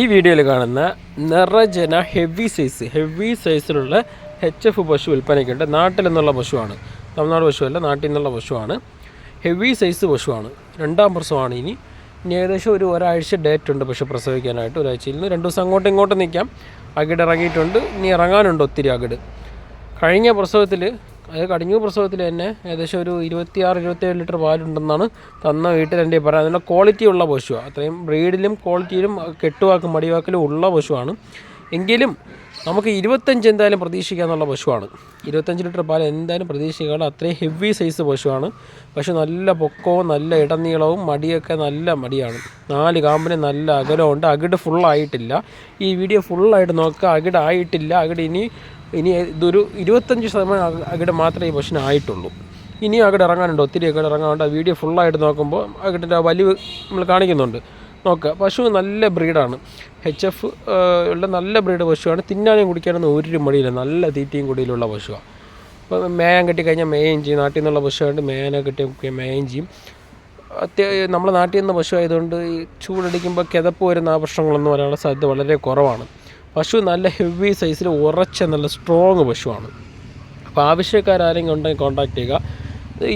ഈ വീഡിയോയിൽ കാണുന്ന നിറജന ഹെവി സൈസ് ഹെവി സൈസിലുള്ള എച്ച് എഫ് പശു വിൽപ്പനയ്ക്കുണ്ട്. നാട്ടിൽ നിന്നുള്ള പശുവാണ്. തമിഴ്നാട് പശുവല്ല നാട്ടിൽ നിന്നുള്ള പശുവാണ്. ഹെവി സൈസ് പശുവാണ്. രണ്ടാം പ്രസവമാണ് ഇനി. ഇനി ഏകദേശം ഒരു ഒരാഴ്ച ഡേറ്റ് ഉണ്ട് പശു പ്രസവിക്കാനായിട്ട്. ഒരാഴ്ചയിൽ നിന്ന് രണ്ട് ദിവസം അങ്ങോട്ടും ഇങ്ങോട്ടും നിൽക്കാം. അകിട് ഇറങ്ങിയിട്ടുണ്ട്. ഇനി ഇറങ്ങാനുണ്ട് ഒത്തിരി അകിട്. കഴിഞ്ഞ പ്രസവത്തിൽ അത് കടിഞ്ഞു പ്രസവത്തിൽ തന്നെ ഏകദേശം ഒരു ഇരുപത്തിയാറ് ഇരുപത്തേഴ് ലിറ്റർ പാലുണ്ടെന്നാണ് തന്ന വീട്ടിൽ എന്റെ പറയാം അതിനുള്ള ക്വാളിറ്റി ഉള്ള പശുവാണ് അത്രയും ബ്രീഡിലും ക്വാളിറ്റിയിലും കെട്ടുവാക്കും മടിവാക്കിലും ഉള്ള പശുവാണ്. എങ്കിലും നമുക്ക് ഇരുപത്തഞ്ച് എന്തായാലും പ്രതീക്ഷിക്കാന്നുള്ള പശുവാണ്. ഇരുപത്തഞ്ച് ലിറ്റർ പാൽ എന്തായാലും പ്രതീക്ഷിക്കാനുള്ള അത്രയും ഹെവി സൈസ് പശുവാണ്. പക്ഷെ നല്ല പൊക്കവും നല്ല ഇടനീളവും മടിയൊക്കെ നല്ല മടിയാണ്. നാല് കാമ്പിന് നല്ല അകലമുണ്ട് അകിട് ഫുള്ളായിട്ടില്ല ഈ വീഡിയോ ഫുള്ളായിട്ട് നോക്കുക അകിട് ആയിട്ടില്ല അകിട് ഇനി ഇനി ഇതൊരു ഇരുപത്തഞ്ച് ശതമാനം അകിടെ മാത്രമേ ഈ പശുവിന് ആയിട്ടുള്ളൂ. ഇനിയും അകിടെ ഇറങ്ങാനുണ്ട് ഒത്തിരി അകിടെ ഇറങ്ങാനുണ്ട്. ആ വീഡിയോ ഫുള്ളായിട്ട് നോക്കുമ്പോൾ അകിടിന്റെ വലിവ് നമ്മൾ കാണിക്കുന്നുണ്ട്. നോക്കുക പശു നല്ല ബ്രീഡാണ് എച്ച് എഫ് ഉള്ള നല്ല ബ്രീഡ് പശുവാണ്. തിന്നാനും കുടിക്കാനൊന്നും ഒരു മടിയില്ല. നല്ല തീറ്റയും കുടിയിലുള്ള പശുവാണ് അപ്പോൾ മേയാൻ കെട്ടി കഴിഞ്ഞാൽ മേയും ചെയ്യും. നാട്ടിൽ നിന്നുള്ള പശുവായിട്ട് മേയാനെ കെട്ടി മേയും ചെയ്യും. അത്യാവശ്യം നമ്മുടെ നാട്ടിൽ നിന്ന് പശു ആയതുകൊണ്ട് ഈ ചൂടടിക്കുമ്പോൾ കിതപ്പ് വരുന്ന ആ പ്രശ്നങ്ങളൊന്നും വരാനുള്ള സാധ്യത വളരെ കുറവാണ്. പശു നല്ല ഹെവി സൈസിൽ ഉറച്ച നല്ല സ്ട്രോങ് പശുവാണ്. അപ്പോൾ ആവശ്യക്കാരെങ്കിലും ഉണ്ടെങ്കിൽ കോൺടാക്ട് ചെയ്യുക.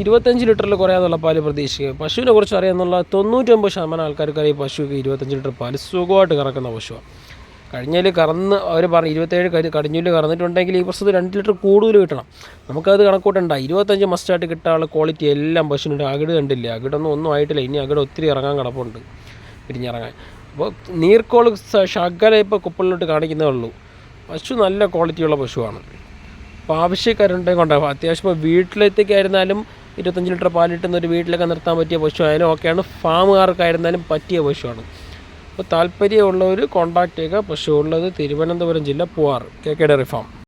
ഇരുപത്തഞ്ച് ലിറ്ററിൽ കുറയാന്നുള്ള പാൽ പ്രതീക്ഷിക്കുക. പശുവിനെ കുറിച്ച് അറിയാമെന്നുള്ള തൊണ്ണൂറ്റൊമ്പത് ശതമാനം ആൾക്കാർക്ക് ഈ പശുക്ക് ഇരുപത്തഞ്ച് ലിറ്റർ പാൽ സുഖമായിട്ട് കറക്കുന്ന പശുവാണ് കഴിഞ്ഞതിൽ കറന്ന് അവർ പറഞ്ഞു ഇരുപത്തേഴ് കഴിഞ്ഞ് കടിഞ്ഞൂൽ കറന്നിട്ടുണ്ടെങ്കിൽ ഈ പ്രസവത്തിൽ രണ്ട് ലിറ്റർ കൂടുതൽ കിട്ടണം. നമുക്കത് കണക്കൂട്ടണ്ട. ഇരുപത്തഞ്ച് മസ്റ്റായിട്ട് കിട്ടാനുള്ള ക്വാളിറ്റി എല്ലാം പശുവിന്റെ അകിട് കണ്ടില്ല? അകിടൊന്നും ഒന്നും ആയിട്ടില്ല. ഇനി അകിട് ഒത്തിരി ഇറങ്ങാൻ കിടപ്പുണ്ട്. പിരിഞ്ഞിറങ്ങാൻ അപ്പോൾ നീർക്കോൾ ശകല ഇപ്പോൾ കുപ്പലിലോട്ട് കാണിക്കുന്നേ ഉള്ളൂ. പശു നല്ല ക്വാളിറ്റിയുള്ള പശുവാണ്. അപ്പോൾ ആവശ്യക്കാരുണ്ടെങ്കിൽ കൊണ്ടാകും അത്യാവശ്യം വീട്ടിലത്തേക്കായിരുന്നാലും ഇരുപത്തഞ്ച് ലിറ്റർ പാലിട്ടുന്ന ഒരു വീട്ടിലൊക്കെ നിർത്താൻ പറ്റിയ പശു ആയാലും ഓക്കെയാണ് ഫാമുകാർക്കായിരുന്നാലും പറ്റിയ പശുവാണ്. അപ്പോൾ താല്പര്യമുള്ളവർ കോൺടാക്ട് ചെയ്യുക. പശു ഉള്ളത് തിരുവനന്തപുരം ജില്ല Poovar K K dairy farm.